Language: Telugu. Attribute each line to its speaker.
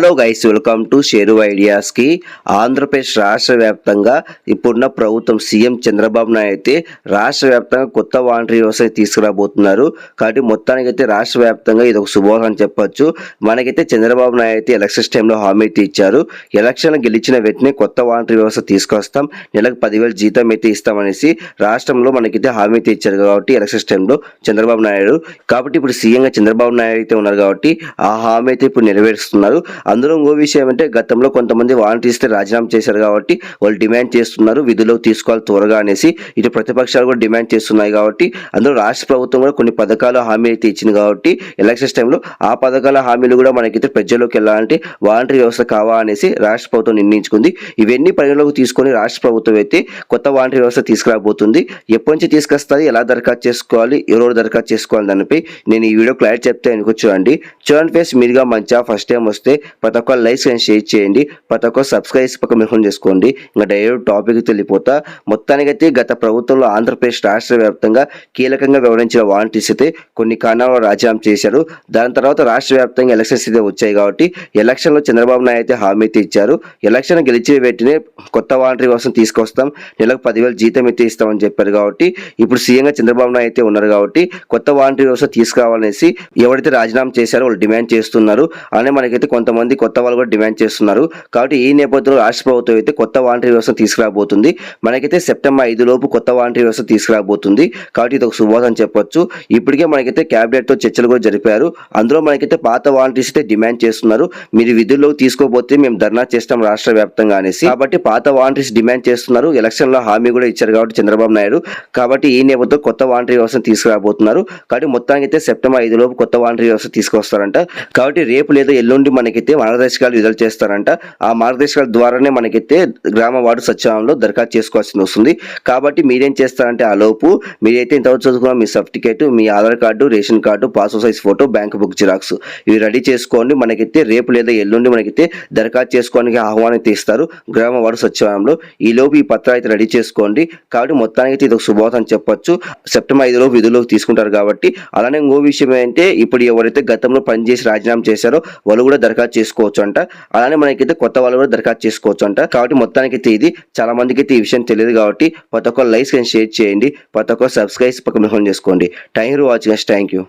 Speaker 1: Hello guys welcome to Sheru ఐడియాస్కి. Andhra Pradesh రాష్ట్ర వ్యాప్తంగా ఇప్పుడున్న ప్రభుత్వం సీఎం చంద్రబాబు నాయుడు అయితే రాష్ట్ర వ్యాప్తంగా కొత్త వాలంటరీ వ్యవస్థ తీసుకురాబోతున్నారు. కాబట్టి మొత్తానికైతే రాష్ట్ర వ్యాప్తంగా ఇది ఒక శుభోహం అని చెప్పొచ్చు. మనకైతే చంద్రబాబు నాయుడు అయితే ఎలక్షన్స్ టైంలో హామీ అయితే ఇచ్చారు. ఎలక్షన్ గెలిచిన వెంటనే కొత్త వాలంటరీ వ్యవస్థ తీసుకొస్తాం. నెలకు పదివేలు జీతం అయితే ఇస్తామనేసి రాష్ట్రంలో మనకైతే హామీ అయితే ఇచ్చారు కాబట్టి ఎలక్షన్స్ టైంలో చంద్రబాబు నాయుడు. కాబట్టి ఇప్పుడు సీఎంగా చంద్రబాబు నాయుడు అయితే ఉన్నారు కాబట్టి ఆ హామీ అయితే ఇప్పుడు నెరవేరుస్తున్నారు. అందులో ఇంకో విషయం అంటే గతంలో కొంతమంది వాలంటీర్స్ రాజీనామా చేశారు కాబట్టి వాళ్ళు డిమాండ్ చేస్తున్నారు విధుల్లో తీసుకోవాలి త్వరగా అనేసి. ఇటు ప్రతిపక్షాలు కూడా డిమాండ్ చేస్తున్నాయి కాబట్టి అందులో రాష్ట్ర ప్రభుత్వం కూడా కొన్ని పథకాలు హామీ అయితే ఇచ్చింది కాబట్టి ఎలక్షన్స్ టైంలో ఆ పథకాల హామీలు కూడా మనకైతే ప్రజల్లోకి వెళ్ళాలంటే వాలంటరీ వ్యవస్థ కావా అనేసి రాష్ట్ర ప్రభుత్వం నిర్ణయించుకుంది. ఇవన్నీ పరిగణలోకి తీసుకొని రాష్ట్ర ప్రభుత్వం అయితే కొత్త వాలంటరీ వ్యవస్థ తీసుకురాబోతుంది. ఎప్పటి నుంచి తీసుకొస్తుంది ఎలా దరఖాస్తు చేసుకోవాలి ఎవరు దరఖాస్తు చేసుకోవాలి దానిపై నేను ఈ వీడియో క్లారిటీ చెప్తే అనుకో చూడండి చూడండి ఫేస్ మీరుగా మంచిగా ఫస్ట్ టైం వస్తే ప్రతి ఒక్క లైక్స్ అండ్ షేర్ చేయండి ప్రతి ఒక్క సబ్స్క్రైబ్స్ పక్క మిహం చేసుకోండి. ఇంకా డైరెక్ట్ టాపిక్ వెళ్ళిపోతా. మొత్తానికైతే గత ప్రభుత్వంలో ఆంధ్రప్రదేశ్ రాష్ట్ర వ్యాప్తంగా కీలకంగా వ్యవహరించిన వాలంటీర్స్ అయితే కొన్ని కారణాలు రాజీనామా చేశారు. దాని తర్వాత రాష్ట్ర వ్యాప్తంగా ఎలక్షన్స్ అయితే వచ్చాయి కాబట్టి ఎలక్షన్లో చంద్రబాబు నాయుడు అయితే హామీ అయితే ఇచ్చారు. ఎలక్షన్ గెలిచి వెంటనే కొత్త వాలంటీర్ కోసం తీసుకొస్తాం. నెలకు పదివేలు జీతం అయితే ఇస్తామని చెప్పారు కాబట్టి ఇప్పుడు సీఎంగా చంద్రబాబు నాయుడు అయితే ఉన్నారు కాబట్టి కొత్త వాలంటీర్ కోసం తీసుకురావాలనేసి ఎవరైతే రాజీనామా చేశారో వాళ్ళు డిమాండ్ చేస్తున్నారు. అలానే మనకైతే కొంతమంది కొత్త వాళ్ళు కూడా డిమాండ్ చేస్తున్నారు. కాబట్టి ఈ నేపథ్యంలో రాష్ట్ర ప్రభుత్వం అయితే కొత్త వాలంటీర్ వ్యవస్థ తీసుకురాబోతుంది. మనకైతే సెప్టెంబర్ ఐదు లోపు కొత్త వాలంటీర్ వ్యవస్థ తీసుకురాబోతుంది. కాబట్టి ఇది ఒక శుభోదం అని చెప్పొచ్చు. ఇప్పటికే మనకైతే క్యాబినెట్తో చర్చలు కూడా జరిపారు. అందులో మనకైతే పాత వాలంటీర్స్ అయితే డిమాండ్ చేస్తున్నారు. మీరు విధుల్లోకి తీసుకోకపోతే మేము ధర్నా చేస్తాం రాష్ట్ర వ్యాప్తంగా అనేసి. కాబట్టి పాత వాలంటీర్స్ డిమాండ్ చేస్తున్నారు. ఎలక్షన్లో హామీ కూడా ఇచ్చారు కాబట్టి చంద్రబాబు నాయుడు. కాబట్టి ఈ నేపథ్యంలో కొత్త వాలంటీర్ వ్యవస్థ తీసుకురాబోతున్నారు. కాబట్టి మొత్తానికి అయితే సెప్టెంబర్ ఐదు లోపు కొత్త వాలంటీర్ వ్యవస్థ తీసుకొస్తారంట కాబట్టి రేపు లేదా ఎల్లుండి మనకైతే మార్గదర్శకాలు విడుదల చేస్తారంట. ఆ మార్గదర్శకాల ద్వారానే మనకైతే గ్రామ వార్డు సచివాలయంలో దరఖాస్తు చేసుకోవాల్సి వస్తుంది. కాబట్టి మీరేం చేస్తారంటే ఆ లోపు మీరైతే ఇంతవరకు చదువుకున్న మీ సర్టిఫికేట్ మీ Aadhaar card ration card passport size photo bank book xerox ఇవి రెడీ చేసుకోండి. మనకైతే రేపు లేదా ఎల్లుండి మనకైతే దరఖాస్తు చేసుకోవడానికి ఆహ్వానం అయితే ఇస్తారు గ్రామ వార్డు సచివాలయంలో. ఈ లోపు ఈ పత్రాలు అయితే రెడీ చేసుకోండి. కాబట్టి మొత్తానికి అయితే ఇది ఒక శుభవార్త అని చెప్పొచ్చు. సెప్టెంబర్ ఐదులో విధుల్లోకి తీసుకుంటారు కాబట్టి అలానే ఇంకో విషయం ఏంటంటే ఇప్పుడు ఎవరైతే గతంలో పనిచేసి రాజీనామా చేశారో వాళ్ళు కూడా దరఖాస్తు చేసుకోవచ్చు అంట అలానే మనకైతే కొత్త వాళ్ళు కూడా దరఖాస్తు చేసుకోవచ్చు అంట కాబట్టి మొత్తానికి అయితే ఇది చాలా మందికి అయితే ఈ విషయం తెలియదు కాబట్టి ప్రతి ఒక్క లైక్స్ షేర్ చేయండి. ప్రతి ఒక్క సబ్స్క్రైబ్ పక్కన చేసుకోండి. Thank you watching thank you.